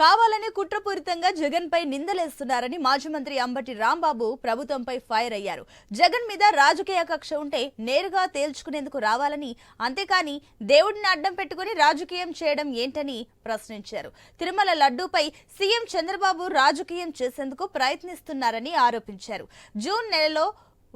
కావాలని కుట్రపూరితంగా జగన్ పై నిందలేస్తున్నారని మాజీ మంత్రి అంబటి రాంబాబు ప్రభుత్వంపై ఫైర్ అయ్యారు. జగన్ మీద రాజకీయ కక్ష ఉంటే నేరుగా తేల్చుకునేందుకు రావాలని అంతేకాని దేవుడిని అడ్డం పెట్టుకుని రాజకీయం చేయడం ఏంటని ప్రశ్నించారు. తిరుమల లడ్డూపై సీఎం చంద్రబాబు రాజకీయం చేసేందుకు ప్రయత్నిస్తున్నారని ఆరోపించారు. జూన్ నెలలో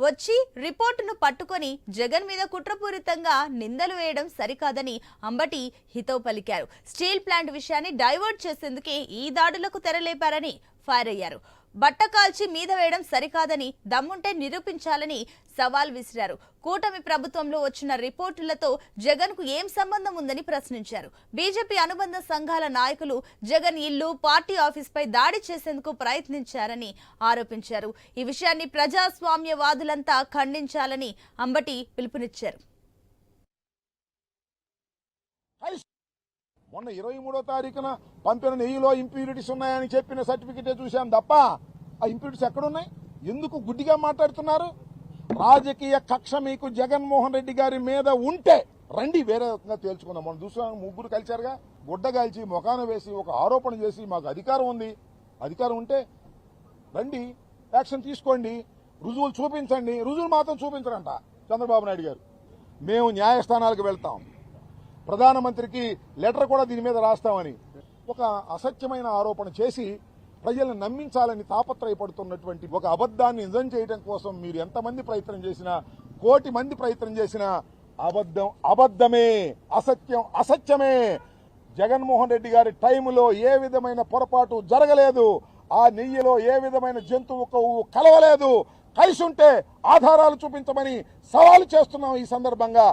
వచ్చి రిపోర్టును పట్టుకొని జగన్ మీద కుట్రపూరితంగా నిందలు వేయడం సరికాదని అంబటి హితవు పలికారు. స్టీల్ ప్లాంట్ విషయాన్ని డైవర్ట్ చేసేందుకే ఈ దాడులకు తెరలేపారని ఫైర్ అయ్యారు. బట్ట కాల్చి మీద వేయడం సరికాదని దమ్ముంటే నిరూపించాలని సవాల్ విసిరారు. కూటమి ప్రభుత్వంలో వచ్చిన రిపోర్టులతో జగన్కు ఏం సంబంధం ఉందని ప్రశ్నించారు. బీజేపీ అనుబంధ సంఘాల నాయకులు జగన్ ఇల్లు పార్టీ ఆఫీస్ పై దాడి చేసేందుకు ప్రయత్నించారని ఆరోపించారు. ఈ విషయాన్ని ప్రజాస్వామ్యవాదులంతా ఖండించాలని అంబటి పిలుపునిచ్చారు. మొన్న ఇరవై మూడో తారీఖున పంపిన నెయ్యిలో ఇంప్యూరిటీస్ ఉన్నాయని చెప్పిన సర్టిఫికెటే చూశాం తప్ప ఆ ఇంప్యూరిటీస్ ఎక్కడున్నాయి? ఎందుకు గుడ్డిగా మాట్లాడుతున్నారు? రాజకీయ కక్ష మీకు జగన్మోహన్ రెడ్డి గారి మీద ఉంటే రండి వేరే రకంగా తేల్చుకుందాం. మనం చూసాం ముగ్గురు కలిశారుగా గుడ్డ కాల్చి ముఖాన వేసి ఒక ఆరోపణ చేసి మాకు అధికారం ఉంది. అధికారం ఉంటే రండి యాక్షన్ తీసుకోండి రుజువులు చూపించండి. రుజువులు మాత్రం చూపించరంట చంద్రబాబు నాయుడు గారు. మేము న్యాయస్థానాలకు వెళ్తాం. ప్రధానమంత్రికి లెటర్ కూడా దీని మీద రాస్తామని ఒక అసత్యమైన ఆరోపణ చేసి ప్రజలను నమ్మించాలని తాపత్రయపడుతున్నటువంటి ఒక అబద్దాన్ని నిజం చేయడం కోసం మీరు ఎంతమంది ప్రయత్నం చేసినా కోటి మంది ప్రయత్నం చేసినా అబద్ధం అబద్ధమే అసత్యం అసత్యమే. జగన్మోహన్ రెడ్డి గారి టైంలో ఏ విధమైన పొరపాటు జరగలేదు ఆ నెయ్యిలో ఏ విధమైన జంతువు కొవ్వు కలవలేదు. కలిసి ఉంటే ఆధారాలు చూపించమని సవాలు చేస్తున్నాం ఈ సందర్భంగా